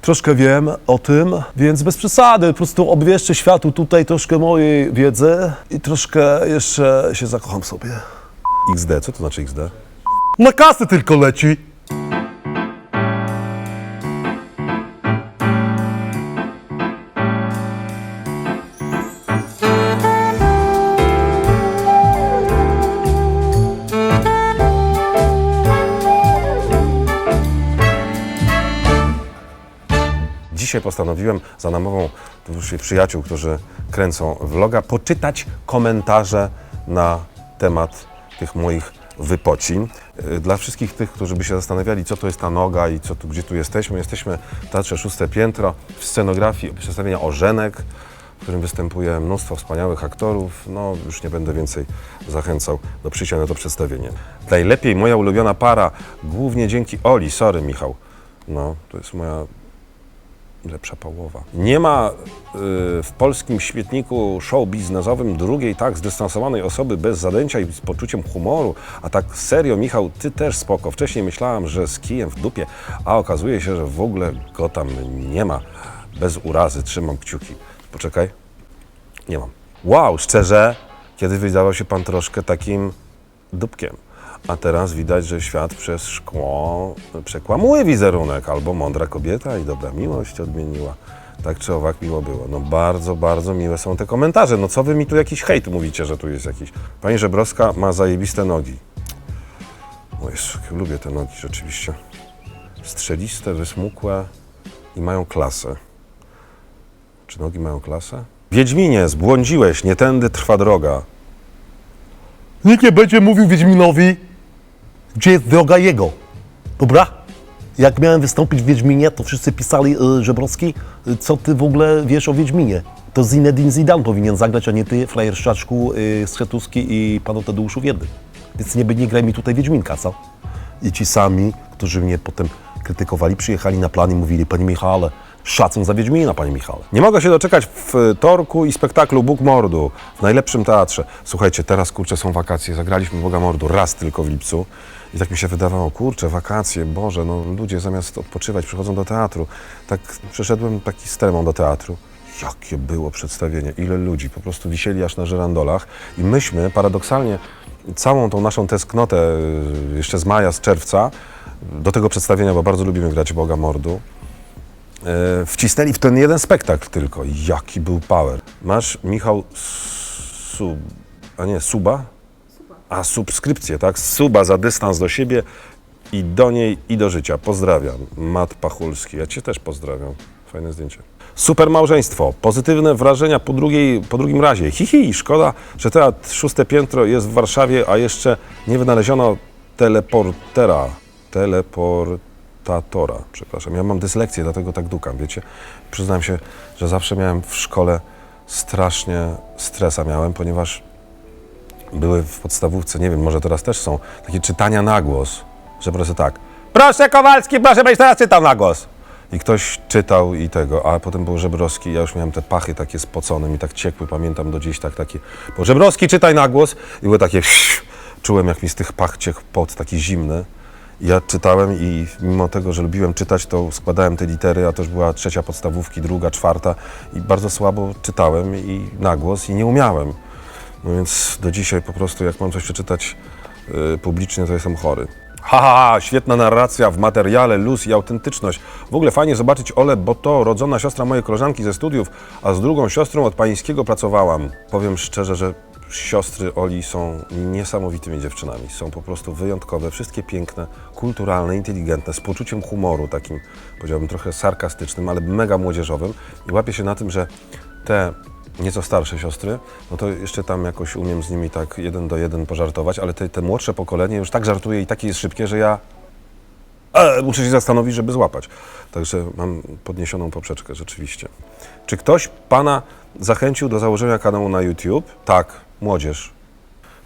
troszkę wiem o tym, więc bez przesady, po prostu obwieszczę światu tutaj troszkę mojej wiedzy i troszkę jeszcze się zakocham sobie. XD, co to znaczy XD? Na kasę tylko leci. Dzisiaj postanowiłem za namową przyjaciół, którzy kręcą vloga, poczytać komentarze na temat tych moich wypocin. Yy, Dla wszystkich tych, którzy by się zastanawiali, co to jest ta noga i co tu, gdzie tu jesteśmy, jesteśmy w Teatrze Szóste Piętro, w scenografii przedstawienia Ożenek, w którym występuje mnóstwo wspaniałych aktorów. No, już nie będę więcej zachęcał do przyjścia na to przedstawienie. Najlepiej moja ulubiona para, głównie dzięki Oli. Sorry, Michał. No, to jest moja lepsza połowa. Nie ma y, w polskim świetniku show biznesowym drugiej tak zdystansowanej osoby bez zadęcia i z poczuciem humoru. A tak serio, Michał, ty też spoko. Wcześniej myślałam, że z kijem w dupie, a okazuje się, że w ogóle go tam nie ma. Bez urazy, trzymam kciuki. Poczekaj. Nie mam. Wow, szczerze, kiedy wydawał się pan troszkę takim dupkiem. A teraz widać, że świat przez szkło przekłamuje wizerunek, albo mądra kobieta i dobra miłość odmieniła. Tak czy owak miło było. No bardzo, bardzo miłe są te komentarze. No co wy mi tu jakiś hejt mówicie, że tu jest jakiś... Pani Żebrowska ma zajebiste nogi. O Jezu, lubię te nogi rzeczywiście. Strzeliste, wysmukłe i mają klasę. Czy nogi mają klasę? Wiedźminie, zbłądziłeś, nie tędy trwa droga. Nikt nie będzie mówił Wiedźminowi, gdzie jest droga jego. Dobra? Jak miałem wystąpić w Wiedźminie, to wszyscy pisali, y, Żebrowski, y, co ty w ogóle wiesz o Wiedźminie? To Zinedine Zidane powinien zagrać, a nie ty, frajer Szczaczku, y, Schetuski i panu Tadeuszu Wiedny. Więc nie, nie graj mi tutaj Wiedźminka, co? I ci sami, którzy mnie potem krytykowali, przyjechali na plan i mówili, panie Michale, szacun za Wiedźmina, panie Michale. Nie mogę się doczekać w Torku i spektaklu Bóg Mordu w najlepszym teatrze. Słuchajcie, teraz kurczę są wakacje, zagraliśmy Boga Mordu raz tylko w lipcu i tak mi się wydawało, kurczę, wakacje, Boże, no ludzie zamiast odpoczywać przychodzą do teatru. Tak przeszedłem taki z do teatru. Jakie było przedstawienie, ile ludzi, po prostu wisieli aż na żyrandolach i myśmy paradoksalnie całą tą naszą tęsknotę y, jeszcze z maja, z czerwca do tego przedstawienia, bo bardzo lubimy grać Boga Mordu, e, wcisnęli w ten jeden spektakl tylko. Jaki był power. Masz, Michał, sub, a nie, suba? A, subskrypcję, tak? Suba za dystans do siebie i do niej, i do życia. Pozdrawiam. Mat Pachulski. Ja Cię też pozdrawiam. Fajne zdjęcie. Super małżeństwo. Pozytywne wrażenia po, drugiej, po drugim razie. Hihi, szkoda, że teatr szóste piętro jest w Warszawie, a jeszcze nie wynaleziono teleportera. Teleportatora, przepraszam. Ja mam dyslekcję, dlatego tak dukam, wiecie. Przyznam się, że zawsze miałem w szkole strasznie stresa miałem, ponieważ były w podstawówce, nie wiem, może teraz też są, takie czytania na głos, że po prostu tak, proszę Kowalski, proszę być teraz czytał na głos. I ktoś czytał i tego, a potem był Żebrowski, ja już miałem te pachy takie spocone, mi tak ciekły, pamiętam do dziś tak takie, bo Żebrowski czytaj na głos i były takie, czułem jak mi z tych pach ciekł pot, taki zimny. Ja czytałem i mimo tego, że lubiłem czytać, to składałem te litery, a to już była trzecia podstawówki, druga, czwarta i bardzo słabo czytałem i na głos i nie umiałem. No więc do dzisiaj po prostu jak mam coś przeczytać y, publicznie, to jestem chory. Ha, ha, ha, świetna narracja w materiale, luz i autentyczność. W ogóle fajnie zobaczyć Ole, bo to rodzona siostra mojej koleżanki ze studiów, a z drugą siostrą od pańskiego pracowałam. Powiem szczerze, że siostry Oli są niesamowitymi dziewczynami. Są po prostu wyjątkowe, wszystkie piękne, kulturalne, inteligentne, z poczuciem humoru takim, powiedziałbym, trochę sarkastycznym, ale mega młodzieżowym. I łapię się na tym, że te nieco starsze siostry, no to jeszcze tam jakoś umiem z nimi tak jeden do jeden pożartować, ale te, te młodsze pokolenie już tak żartuje i takie jest szybkie, że ja muszę się zastanowić, żeby złapać. Także mam podniesioną poprzeczkę rzeczywiście. Czy ktoś Pana zachęcił do założenia kanału na YouTube? Tak, młodzież.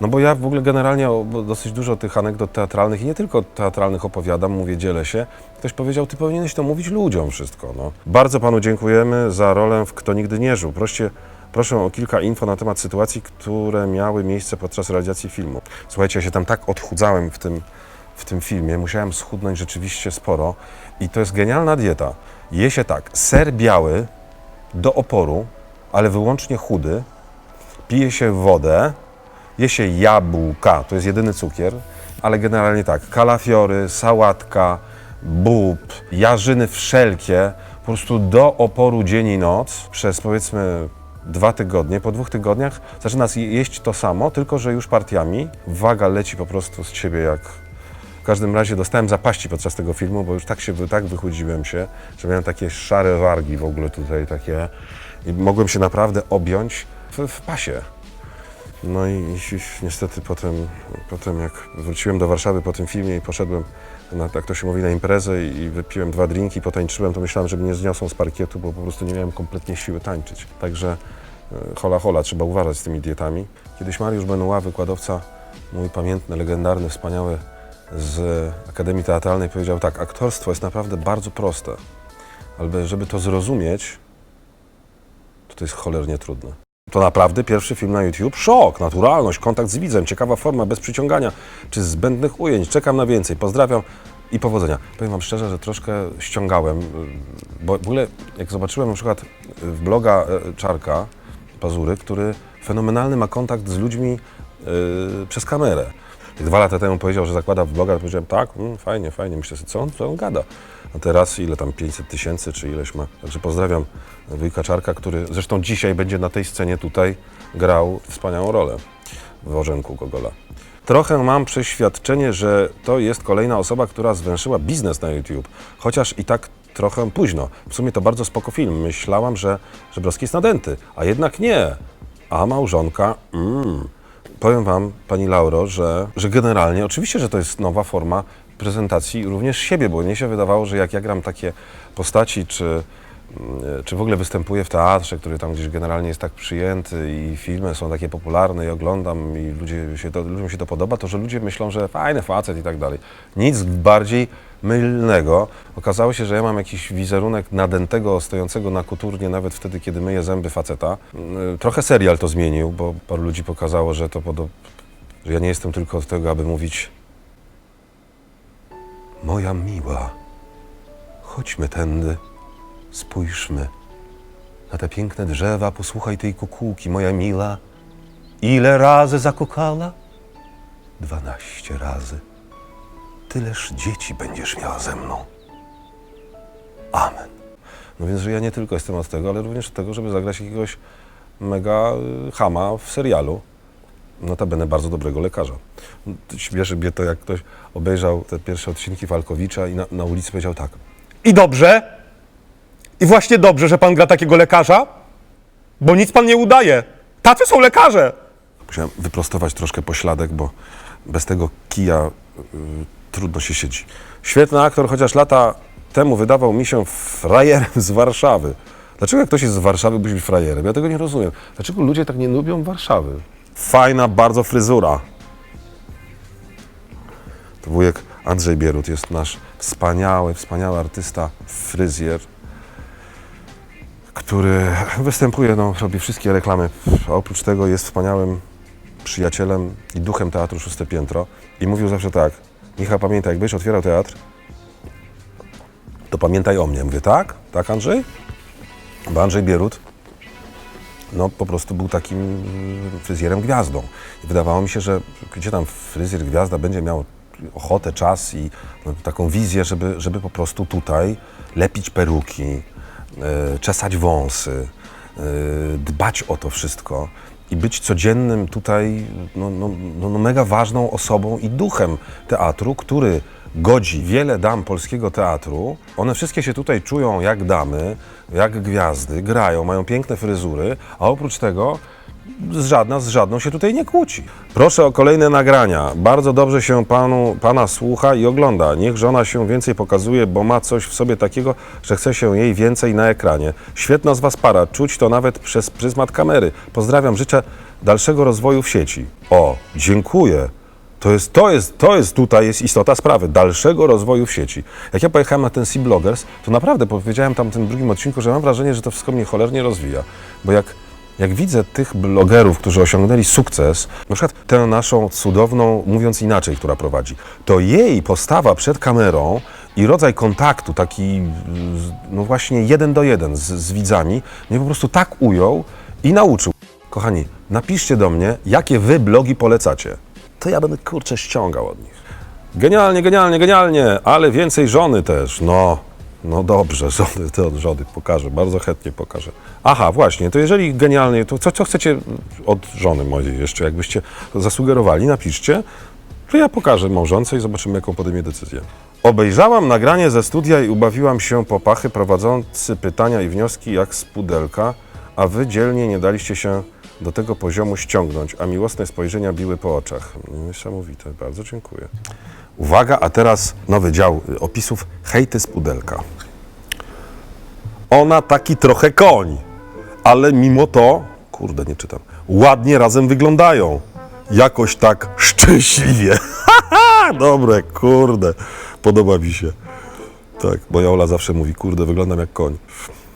No bo ja w ogóle generalnie dosyć dużo tych anegdot teatralnych i nie tylko teatralnych opowiadam, mówię, dzielę się. Ktoś powiedział, ty powinieneś to mówić ludziom wszystko. No. Bardzo panu dziękujemy za rolę w Kto Nigdy Nie Żył. Proszę, proszę o kilka info na temat sytuacji, które miały miejsce podczas realizacji filmu. Słuchajcie, ja się tam tak odchudzałem w tym, w tym filmie. Musiałem schudnąć rzeczywiście sporo i to jest genialna dieta. Je się tak, ser biały do oporu, ale wyłącznie chudy, pije się wodę, je się jabłka, to jest jedyny cukier, ale generalnie tak, kalafiory, sałatka, bób, jarzyny wszelkie, po prostu do oporu dzień i noc przez powiedzmy dwa tygodnie. Po dwóch tygodniach zaczyna je- jeść to samo, tylko że już partiami. Waga leci po prostu z ciebie jak... W każdym razie dostałem zapaści podczas tego filmu, bo już tak się, tak wychudziłem się, że miałem takie szare wargi w ogóle tutaj takie i mogłem się naprawdę objąć w, w pasie. No i, i niestety potem, potem jak wróciłem do Warszawy po tym filmie i poszedłem, na, tak to się mówi, na imprezę i, i wypiłem dwa drinki, potańczyłem, to myślałem, że mnie zniosą z parkietu, bo po prostu nie miałem kompletnie siły tańczyć. Także e, hola hola, trzeba uważać z tymi dietami. Kiedyś Mariusz Benoit, wykładowca, mój pamiętny, legendarny, wspaniały z Akademii Teatralnej powiedział tak, aktorstwo jest naprawdę bardzo proste, ale żeby to zrozumieć, to to jest cholernie trudne. To naprawdę pierwszy film na YouTube. Szok, naturalność, kontakt z widzem, ciekawa forma, bez przyciągania czy zbędnych ujęć. Czekam na więcej. Pozdrawiam i powodzenia. Powiem Wam szczerze, że troszkę ściągałem, y, bo w ogóle jak zobaczyłem na przykład w bloga e, Czarka Pazury, który fenomenalny ma kontakt z ludźmi y, przez kamerę. Dwa lata temu powiedział, że zakłada vloga, to powiedziałem, tak, mm, fajnie, fajnie. Myślę sobie, co on, co on gada? A teraz ile tam, 500 tysięcy czy ileś ma. Także pozdrawiam wujka Czarka, który zresztą dzisiaj będzie na tej scenie tutaj grał wspaniałą rolę w Orzenku Gogola. Trochę mam przeświadczenie, że to jest kolejna osoba, która zwęszyła biznes na YouTube, chociaż i tak trochę późno. W sumie to bardzo spoko film. Myślałam, że Żebrowski jest nadęty, a jednak nie. A małżonka, mm. Powiem Wam, Pani Lauro, że, że generalnie, oczywiście, że to jest nowa forma prezentacji również siebie, bo mnie się wydawało, że jak ja gram takie postaci, czy, mm, czy w ogóle występuję w teatrze, który tam gdzieś generalnie jest tak przyjęty i filmy są takie popularne i oglądam i ludzie się to, ludziom się to podoba, to że ludzie myślą, że fajny facet i tak dalej. Nic bardziej mylnego. Okazało się, że ja mam jakiś wizerunek nadętego, stojącego na kuturnie nawet wtedy, kiedy myję zęby faceta. Yy, Trochę serial to zmienił, bo paru ludzi pokazało, że to podo- że ja nie jestem tylko od tego, aby mówić Moja miła, chodźmy tędy, spójrzmy na te piękne drzewa, posłuchaj tej kukułki, moja mila. Ile razy zakukała? Dwanaście razy. Tyleż dzieci będziesz miała ze mną. Amen. No więc, że ja nie tylko jestem od tego, ale również od tego, żeby zagrać jakiegoś mega y, chama w serialu. Notabene bardzo dobrego lekarza. Śmieszy mnie to, jak ktoś obejrzał te pierwsze odcinki Falkowicza i na, na ulicy powiedział tak. I dobrze. I właśnie dobrze, że pan gra takiego lekarza, bo nic pan nie udaje. Tacy są lekarze. Musiałem wyprostować troszkę pośladek, bo bez tego kija y, trudno się siedzi. Świetny aktor, chociaż lata temu wydawał mi się frajerem z Warszawy. Dlaczego jak ktoś jest z Warszawy, musi być frajerem? Ja tego nie rozumiem. Dlaczego ludzie tak nie lubią Warszawy? Fajna bardzo fryzura. To wujek Andrzej Bierut jest nasz wspaniały, wspaniały artysta, fryzjer, który występuje, no, robi wszystkie reklamy. A oprócz tego jest wspaniałym przyjacielem i duchem teatru Szóste Piętro. I mówił zawsze tak, Michał, pamiętaj, jak będziesz otwierał teatr, to pamiętaj o mnie. Mówię, tak? Tak, Andrzej? Bo Andrzej Bierut, no po prostu był takim fryzjerem gwiazdą. I wydawało mi się, że gdzie tam fryzjer gwiazda będzie miał ochotę, czas i no, taką wizję, żeby, żeby po prostu tutaj lepić peruki, e, czesać wąsy, dbać o to wszystko i być codziennym tutaj no, no, no, no mega ważną osobą i duchem teatru, który godzi wiele dam polskiego teatru. One wszystkie się tutaj czują jak damy, jak gwiazdy, grają, mają piękne fryzury, a oprócz tego z żadna z żadną się tutaj nie kłóci. Proszę o kolejne nagrania. Bardzo dobrze się panu, pana słucha i ogląda. Niech żona się więcej pokazuje, bo ma coś w sobie takiego, że chce się jej więcej na ekranie. Świetna z was para. Czuć to nawet przez pryzmat kamery. Pozdrawiam, życzę dalszego rozwoju w sieci. O, dziękuję. To jest, to, jest, to jest tutaj jest istota sprawy, dalszego rozwoju w sieci. Jak ja pojechałem na ten Sea Bloggers, to naprawdę powiedziałem tam w tym drugim odcinku, że mam wrażenie, że to wszystko mnie cholernie rozwija. Bo jak Jak widzę tych blogerów, którzy osiągnęli sukces, na przykład tę naszą cudowną, mówiąc inaczej, która prowadzi, to jej postawa przed kamerą i rodzaj kontaktu, taki no właśnie jeden do jeden z, z widzami, mnie po prostu tak ujął i nauczył. Kochani, napiszcie do mnie, jakie wy blogi polecacie. To ja będę kurczę ściągał od nich. Genialnie, genialnie, genialnie, ale więcej żony też. No, no dobrze, żony, to od żony pokażę, bardzo chętnie pokażę. Aha, właśnie, to jeżeli genialnie, to co, co chcecie od żony mojej jeszcze, jakbyście zasugerowali, napiszcie, to ja pokażę małżonce i zobaczymy, jaką podejmie decyzję. Obejrzałam nagranie ze studia i ubawiłam się po pachy prowadzący pytania i wnioski jak z pudelka, a wy dzielnie nie daliście się do tego poziomu ściągnąć, a miłosne spojrzenia biły po oczach. Niesamowite, bardzo dziękuję. Uwaga, a teraz nowy dział opisów hejty z pudelka. Ona taki trochę koń, ale mimo to, kurde, nie czytam, ładnie razem wyglądają. Jakoś tak szczęśliwie. Dobre, kurde, podoba mi się. Tak, moja Ola zawsze mówi, kurde, wyglądam jak koń.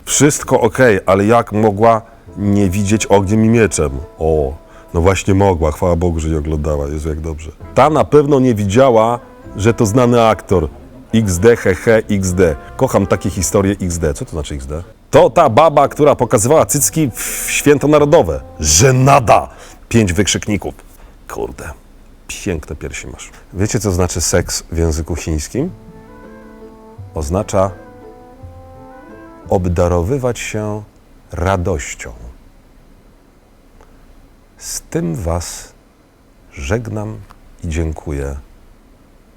Wszystko ok, ale jak mogła nie widzieć ogniem i mieczem? O, no właśnie mogła, chwała Bogu, że nie oglądała, Jezu, jak dobrze. Ta na pewno nie widziała, że to znany aktor. XD, hehe, XD. Kocham takie historie XD. Co to znaczy XD? To ta baba, która pokazywała cycki w święto narodowe. Żenada! Pięć wykrzykników. Kurde, piękne piersi masz. Wiecie, co znaczy seks w języku chińskim? Oznacza obdarowywać się radością. Z tym Was żegnam i dziękuję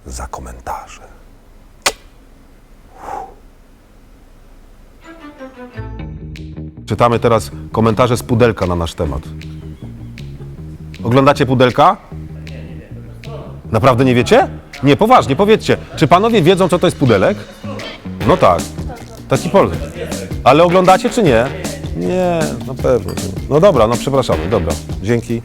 za komentarze. Czytamy teraz komentarze z pudelka na nasz temat. Oglądacie pudelka? Naprawdę nie wiecie? Nie, poważnie, powiedzcie. Czy panowie wiedzą, co to jest pudelek? No tak. Taki pol. Ale oglądacie czy nie? Nie, na pewno. No dobra, no przepraszamy, dobra. Dzięki.